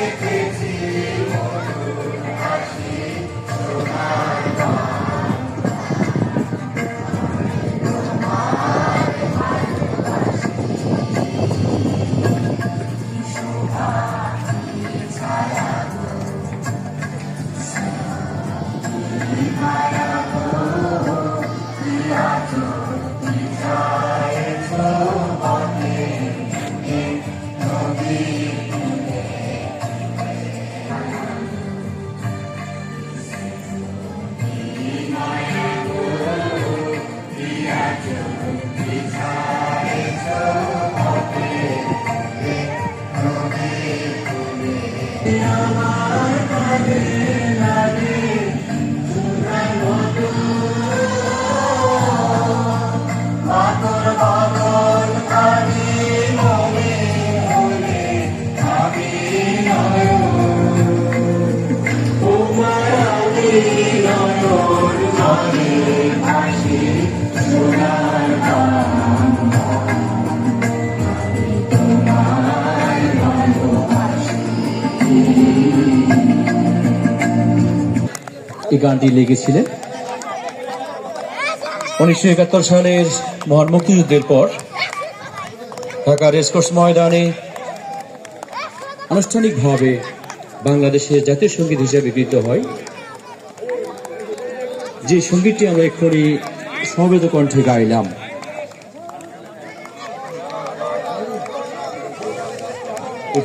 Amen. গানটি লিখেছিলেন। উনিশশো একাত্তর সালের মহান মুক্তিযুদ্ধের পর ঢাকা রেসকোর্স ময়দানে আনুষ্ঠানিকভাবে বাংলাদেশের জাতীয় সংগীত হিসেবে গৃহীত হয়। যে সঙ্গীতটি আমরা এক্ষুনি সমবেত কণ্ঠে গাইলাম।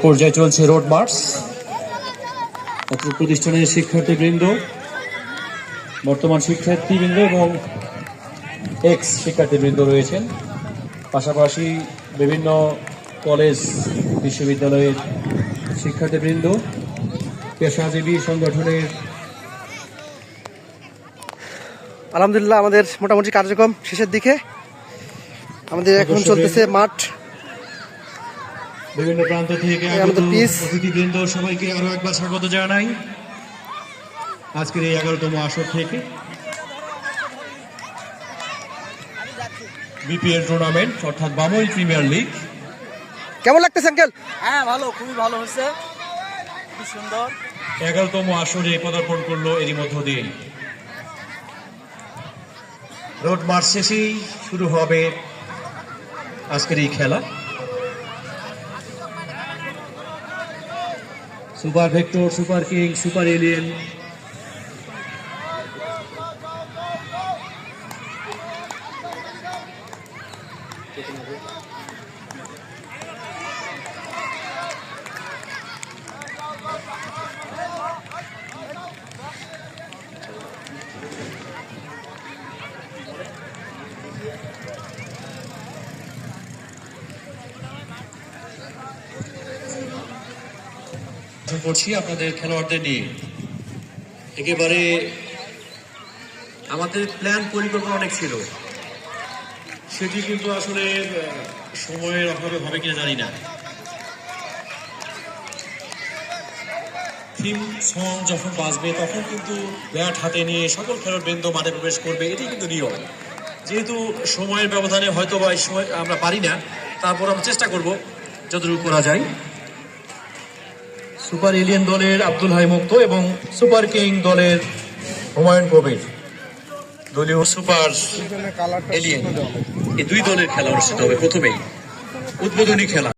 পর্যায়ে চলছে রোড মার্চ। ছাত্র প্রতিষ্ঠানের শিক্ষার্থীবৃন্দ বর্তমান শিক্ষার্থীবৃন্দ এবং এক্স শিক্ষার্থীবৃন্দ রয়েছেন। পাশাপাশি বিভিন্ন কলেজ বিশ্ববিদ্যালয়ের শিক্ষার্থীবৃন্দ পেশাজীবী সংগঠনের আলহামদুলিল্লাহ আমাদের মোটামুটি কার্যক্রম শেষের দিকে। আমাদের এখন চলতেছে মাঠ। বিভিন্ন প্রান্ত থেকে আগত। অতিথিবৃন্দ সবাইকে আরও একবার স্বাগত জানাই। আজকের এই এগারোতম আসর থেকে বিপিএল টুর্নামেন্ট অর্থাৎ বামই প্রিমিয়ার লিগ। কেমন লাগতেছে আঙ্কেল? হ্যাঁ ভালো খুবই ভালো হচ্ছে খুব সুন্দর। এগারোতম আসরে পদার্পণ করল এরই মধ্য দিয়ে। রোড মার্চ শেষেই শুরু হবে আজকের এই খেলা। Super vector super king super alien করছি আপনাদের খেলোয়াড়দের নিয়ে। একেবারে আমাদের প্ল্যান পরিকল্পনা অনেক ছিল। সেটি কিন্তু আসলে সময়ের অভাবে হবে কিনা জানি না। সং যখন বাজবে, তখন কিন্তু ব্যাট হাতে নিয়ে সকল খেলোয়াড়বৃন্দ মাঠে প্রবেশ করবে এটি কিন্তু নিয়ম। যেহেতু সময়ের ব্যবধানে হয়তো বা সময় আমরা পারি না, তারপর আমরা চেষ্টা করব যতটুকু করা যায়। সুপার এলিয়ান দলের আব্দুল হাই মুক্ত এবং সুপার কিং দলের হুমায়ুন কবির। দলীয় সুপার এলিয়েন। এই দুই দলের খেলা অনুষ্ঠিত হবে প্রথমেই। উদ্বোধনী খেলা।